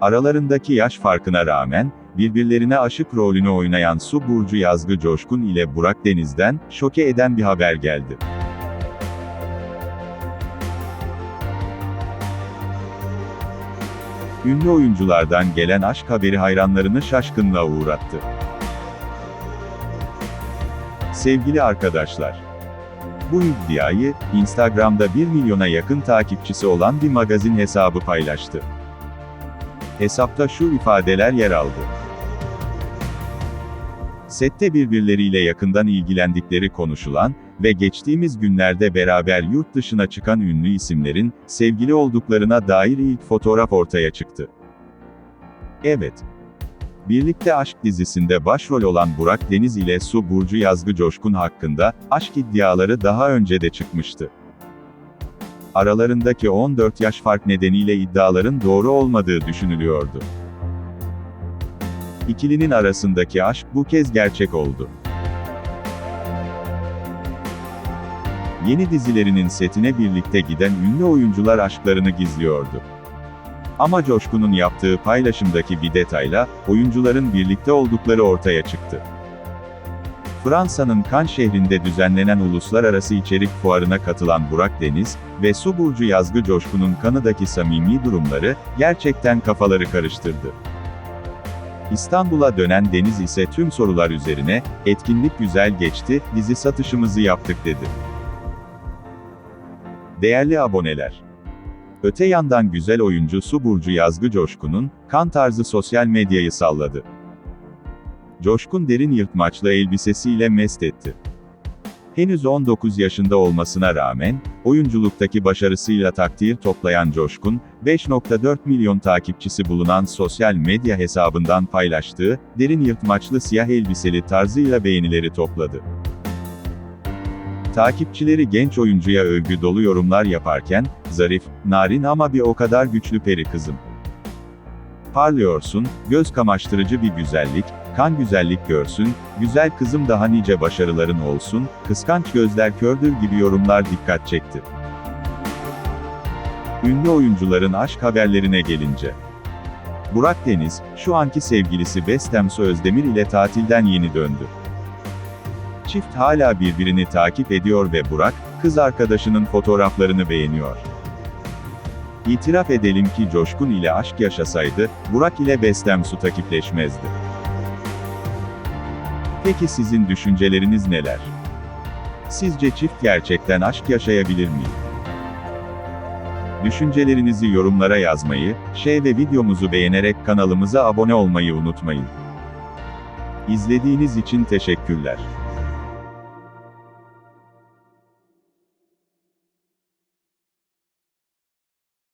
Aralarındaki yaş farkına rağmen, birbirlerine aşık rolünü oynayan Su Burcu Yazgı Coşkun ile Burak Deniz'den, şoke eden bir haber geldi. Ünlü oyunculardan gelen aşk haberi hayranlarını şaşkınlığa uğrattı. Sevgili arkadaşlar, bu iddiayı, Instagram'da 1 milyona yakın takipçisi olan bir magazin hesabı paylaştı. Hesapta şu ifadeler yer aldı. Sette birbirleriyle yakından ilgilendikleri konuşulan ve geçtiğimiz günlerde beraber yurt dışına çıkan ünlü isimlerin sevgili olduklarına dair ilk fotoğraf ortaya çıktı. Evet. Birlikte Aşk dizisinde başrol olan Burak Deniz ile Su Burcu Yazgı Coşkun hakkında aşk iddiaları daha önce de çıkmıştı. Aralarındaki 14 yaş fark nedeniyle iddiaların doğru olmadığı düşünülüyordu. İkilinin arasındaki aşk bu kez gerçek oldu. Yeni dizilerinin setine birlikte giden ünlü oyuncular aşklarını gizliyordu. Ama Coşkun'un yaptığı paylaşımdaki bir detayla, oyuncuların birlikte oldukları ortaya çıktı. Fransa'nın Cannes şehrinde düzenlenen uluslararası içerik fuarına katılan Burak Deniz ve Su Burcu Yazgı Coşkun'un kanıdaki samimi durumları, gerçekten kafaları karıştırdı. İstanbul'a dönen Deniz ise tüm sorular üzerine, etkinlik güzel geçti, dizi satışımızı yaptık dedi. Değerli aboneler. Öte yandan güzel oyuncu Su Burcu Yazgı Coşkun'un, kan tarzı sosyal medyayı salladı. Coşkun derin yırtmaçlı elbisesiyle mest etti. Henüz 19 yaşında olmasına rağmen, oyunculuktaki başarısıyla takdir toplayan Coşkun, 5.4 milyon takipçisi bulunan sosyal medya hesabından paylaştığı, derin yırtmaçlı siyah elbiseli tarzıyla beğenileri topladı. Takipçileri genç oyuncuya övgü dolu yorumlar yaparken, zarif, narin ama bir o kadar güçlü peri kızım. Parlıyorsun, göz kamaştırıcı bir güzellik, kan güzellik görsün, güzel kızım daha nice başarıların olsun, kıskanç gözler kördür gibi yorumlar dikkat çekti. Ünlü oyuncuların aşk haberlerine gelince. Burak Deniz, şu anki sevgilisi Bestem Su Özdemir ile tatilden yeni döndü. Çift hala birbirini takip ediyor ve Burak, kız arkadaşının fotoğraflarını beğeniyor. İtiraf edelim ki Coşkun ile aşk yaşasaydı, Burak ile Bestem Su takipleşmezdi. Peki sizin düşünceleriniz neler? Sizce çift gerçekten aşk yaşayabilir mi? Düşüncelerinizi yorumlara yazmayı, şey ve videomuzu beğenerek kanalımıza abone olmayı unutmayın. İzlediğiniz için teşekkürler.